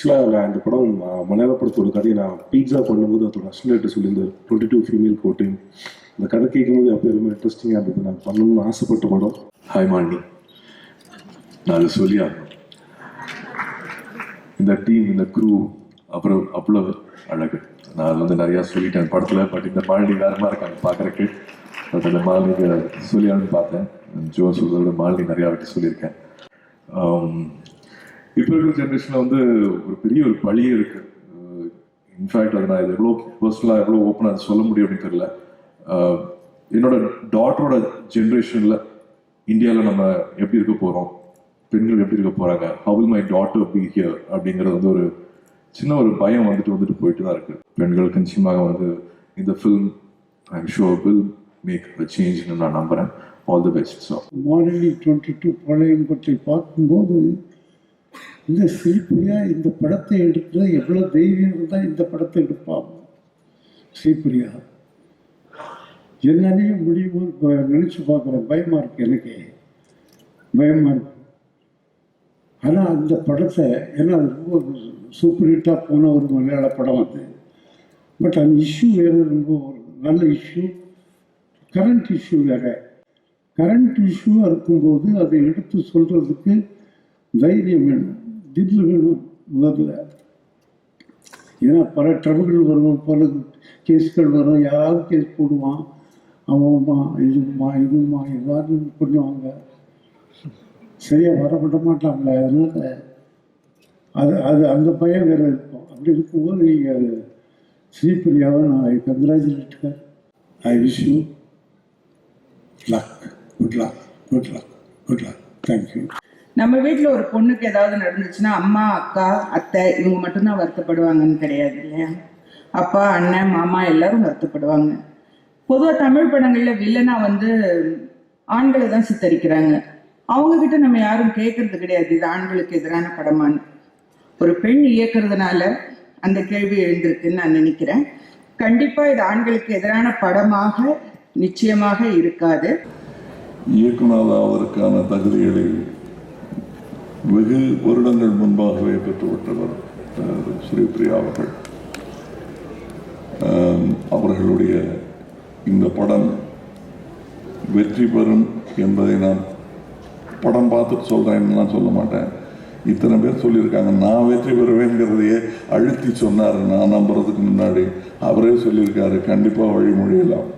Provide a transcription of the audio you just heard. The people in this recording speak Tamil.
ஆக்சுவலாக நான் இந்த படம் மலையாள படத்தோட கதையை நான் பீட்சா பண்ணும்போது அதோட அசிஸ்டன்ட் சொல்லியிருந்தார் டுவெண்ட்டி டூ ஃபீமேல் கோட்டிங் அந்த கதை கேட்கும்போது அப்போ ரொம்ப இன்ட்ரெஸ்டிங்காக இருந்தது. நான் பண்ணணும்னு ஆசைப்பட்ட படம். ஹாய் மாண்டி நான் அதை சொல்லி இந்த டீம் இந்த குரூ அப்புறம் அவ்வளோ அழகு. நான் அது வந்து நிறையா சொல்லிட்டேன். படத்தில் பட் இந்த மாலினி வேறமா இருக்காங்க பார்க்குறக்கு பட் அந்த மாலினிக்கு சொல்லியான்னு பார்த்தேன். ஜோ சொல்கிறத மாலினி நிறையா வாட்டி சொல்லியிருக்கேன். Um, இப்போ இருக்கிற ஜென்ரேஷனில் வந்து ஒரு பெரிய ஒரு பழியே இருக்கு. இன்ஃபேக்ட் அதை நான் இது எவ்வளோ பர்சனலாக எவ்வளோ ஓப்பனாக அதை சொல்ல முடியும் அப்படின்னு தெரில என்னோட டாட்டரோட ஜென்ரேஷனில் இந்தியாவில் நம்ம எப்படி இருக்க போகிறோம் பெண்கள் எப்படி இருக்க போகிறாங்க how'll my daughter be here அப்படிங்கிறது வந்து ஒரு சின்ன ஒரு பயம் வந்துட்டு வந்துட்டு போயிட்டு தான் இருக்குது பெண்கள் நிச்சயமாக வந்து இந்த film I'm sure will make a சேஞ்ச்னு நான் நம்புகிறேன் all the best so morally twenty two பழையம் பற்றி பார்க்கும்போது இந்த ஸ்ரீபிரியா இந்த படத்தை எடுக்கிற எவ்வளோ தைரியம் இருந்தால் இந்த படத்தை எடுப்பான். ஸ்ரீபிரியா. என்னாலேயே முடியுமோ நினச்சி பார்க்குறேன். பயமாக இருக்குது எனக்கு. பயமாக இருக்கு. ஆனால் அந்த படத்தை ஏன்னா அது ரொம்ப சூப்பர் ஹிட்டாக போன ஒரு மலையாள படம் அது. பட் அந்த இஷ்யூ வேறு ரொம்ப ஒரு நல்ல இஷ்யூ கரண்ட் இஷ்யூ வேறு. கரண்ட் இஷ்யூவாக இருக்கும்போது அதை எடுத்து சொல்கிறதுக்கு தைரியம் வேணும். திடீர்னு வேணும் முதல்ல. ஏன்னா பல ட்ரபிள்கள் வரும் பல கேஸ்கள் வரும். யாராவது கேஸ் போடுவான் அவன்மா இதுமா இதுமா ஏதாவது பண்ணுவாங்க. சரியாக வரப்பட மாட்டாங்களே அதனால் அது அது அந்த பையன் வேறு இருக்கும் அப்படி இருக்கும்போது நீங்கள் ஸ்ரீபிரியாவை நான் congratulate I wish you luck good luck good luck good luck thank you நம்ம வீட்டில் ஒரு பொண்ணுக்கு ஏதாவது நடந்துச்சுன்னா அம்மா அக்கா அத்தை இவங்க மட்டும்தான் வருத்தப்படுவாங்கன்னு கிடையாது இல்லையா? அப்பா அண்ணன் மாமா எல்லாரும் வருத்தப்படுவாங்க. பொதுவாக தமிழ் படங்களில் வில்லனா வந்து ஆண்களை தான் சித்தரிக்கிறாங்க. அவங்க கிட்ட நம்ம யாரும் கேட்கறது கிடையாது இது ஆண்களுக்கு எதிரான படமான்னு. ஒரு பெண் இயக்குறதுனால அந்த கேள்வி எழுந்திருக்குன்னு நான் நினைக்கிறேன். கண்டிப்பாக இது ஆண்களுக்கு எதிரான படமாக நிச்சயமாக இருக்காது. இயக்குனராவதற்கான தகுதிகளை வெகு வருடங்கள் முன்பாகவே பெற்றுவிட்டவர் ஸ்ரீபிரியா அவர்கள். அவர்களுடைய இந்த படம் வெற்றி பெறும் என்பதை நான் படம் பார்த்துட்டு சொல்கிறேன்லாம் சொல்ல மாட்டேன். இத்தனை பேர் சொல்லியிருக்காங்க நான் வெற்றி பெறுவேங்கிறதையே அழுத்தி சொன்னார். நான் நம்புறதுக்கு முன்னாடி அவரே சொல்லியிருக்காரு கண்டிப்பாக வழிமொழியலாம்.